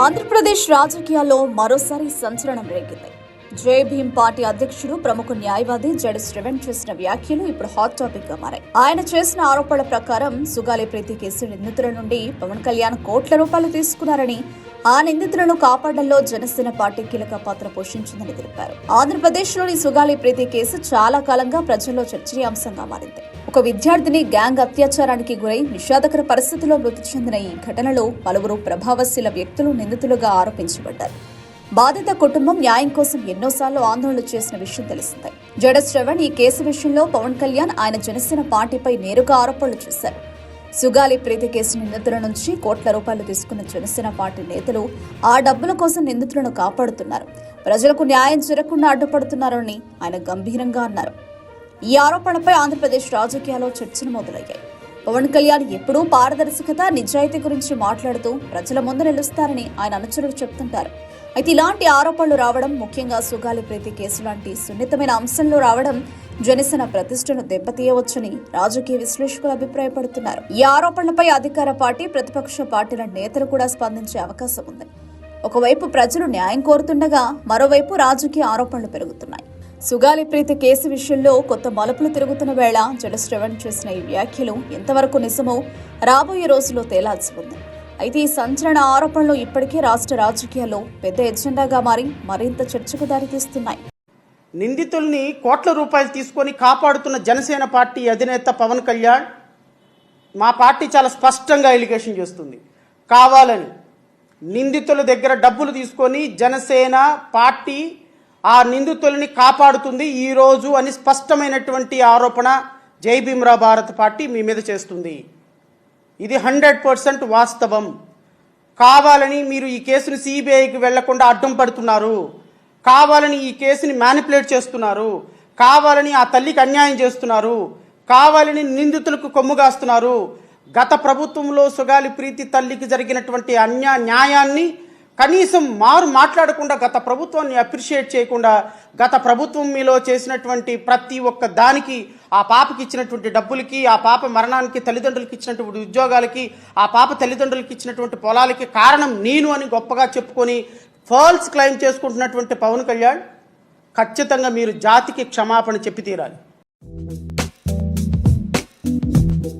ఆంధ్రప్రదేశ్ రాజకీయాల్లో మరోసారి సంచలనం రేగింది జై భీం పార్టీ అధ్యక్షుడు ప్రముఖ న్యాయవాది జడ్ శ్రవణ్ చేసిన వ్యాఖ్యలు ఇప్పుడు హాట్ టాపిక్గా మారాయి. ఆయన చేసిన ఆరోపణల ప్రకారం సుగాలి ప్రీతి కేసు నిందితుల నుండి పవన్ కళ్యాణ్ కోట్ల రూపాయలు తీసుకున్నారని ఆ నిందితులను కాపాడంలో జనసేన పార్టీ కీలక పాత్ర పోషించిందని తెలిపారు. ఆంధ్రప్రదేశ్లోని సుగాలి ప్రీతి కేసు చాలా కాలంగా ప్రజల్లో చర్చనీయాంశంగా మారింది. ఒక విద్యార్థిని గ్యాంగ్ అత్యాచారానికి గురై విషాదకర పరిస్థితిలో మృతి చెందిన ఈ ఘటనలో పలువురు ప్రభావశీల వ్యక్తులు నిందితులుగా ఆరోపించబడ్డారు. బాధిత కుటుంబం న్యాయం కోసం ఎన్నోసార్లు ఆందోళనలు చేసిన విషయం తెలిసిందే. జడ శ్రవణ్ ఈ కేసు విషయంలో పవన్ కళ్యాణ్ ఆయన జనసేన పార్టీపై నేరుగా ఆరోపణలు చేశారు. సుగాలి ప్రీతి కేసు నిందితుల నుంచి కోట్ల రూపాయలు తీసుకున్న జనసేన పార్టీ నేతలు ఆ డబ్బుల కోసం నిందితులను కాపాడుతున్నారు. ప్రజలకు న్యాయం జరగకుండా అడ్డుపడుతున్నారని ఆయన గంభీరంగా అన్నారు. ఈ ఆరోపణపై ఆంధ్రప్రదేశ్ రాజకీయాల్లో చర్చలు మొదలయ్యాయి. పవన్ కళ్యాణ్ ఎప్పుడూ పారదర్శకత నిజాయితీ గురించి మాట్లాడుతూ ప్రజల ముందు నిలుస్తారని ఆయన అనుచరులు చెప్తుంటారు. అయితే ఇలాంటి ఆరోపణలు రావడం ముఖ్యంగా సుగాలి ప్రీతి కేసు లాంటి సున్నితమైన అంశంలో రావడం జనసేన ప్రతిష్టను దెబ్బతీయవచ్చని రాజకీయ విశ్లేషకులు అభిప్రాయపడుతున్నారు. ఈ ఆరోపణలపై అధికార పార్టీ ప్రతిపక్ష పార్టీల నేతలు కూడా స్పందించే అవకాశం ఉంది. ఒకవైపు ప్రజలు న్యాయం కోరుతుండగా మరోవైపు రాజకీయ ఆరోపణలు పెరుగుతున్నాయి. సుగాలి ప్రీతి కేసు విషయంలో కొత్త మలుపులు తిరుగుతున్న వేళ జడశ్రవణ్ చేసిన ఈ వ్యాఖ్యలు ఎంతవరకు నిజమో రాబోయే రోజుల్లో తేలాల్సి ఉంది. అయితే ఈ సంచలన ఆరోపణలు ఇప్పటికే రాష్ట్ర రాజకీయాల్లో పెద్ద ఎజెండాగా మారి మరింత చర్చకు దారితీస్తున్నాయి. నిందితుల్ని కోట్ల రూపాయలు తీసుకొని కాపాడుతున్న జనసేన పార్టీ అధినేత పవన్ కళ్యాణ్ మా పార్టీ చాలా స్పష్టంగా ఎలిగేషన్ చేస్తుంది. కావాలని నిందితుల దగ్గర డబ్బులు తీసుకొని జనసేన పార్టీ ఆ నిందితుల్ని కాపాడుతుంది ఈరోజు అని స్పష్టమైనటువంటి ఆరోపణ జై భీమ్రా భారత్ పార్టీ మీ మీద చేస్తుంది. ఇది హండ్రెడ్ పర్సెంట్ వాస్తవం. కావాలని మీరు ఈ కేసును సిబిఐకి వెళ్ళకుండా అడ్డం పడుతున్నారు. కావాలని ఈ కేసుని మ్యానిపులేట్ చేస్తున్నారు. కావాలని ఆ తల్లికి అన్యాయం చేస్తున్నారు. కావాలని నిందితులకు కొమ్ముగాస్తున్నారు గత ప్రభుత్వంలో సుగాలి ప్రీతి తల్లికి జరిగినటువంటి అన్యా న్యాయాన్ని కనీసం మారు మాట్లాడకుండా గత ప్రభుత్వాన్ని అప్రిషియేట్ చేయకుండా గత ప్రభుత్వం మీలో చేసినటువంటి ప్రతి ఒక్క దానికి ఆ పాపకి ఇచ్చినటువంటి డబ్బులకి ఆ పాప మరణానికి తల్లిదండ్రులకి ఇచ్చినటువంటి ఉద్యోగాలకి ఆ పాప తల్లిదండ్రులకి ఇచ్చినటువంటి పొలాలకి కారణం నేను అని గొప్పగా చెప్పుకొని ఫాల్స్ క్లెయిమ్ చేసుకుంటున్నటువంటి పవన్ కళ్యాణ్ ఖచ్చితంగా మీరు జాతికి క్షమాపణ చెప్పి తీరాలి.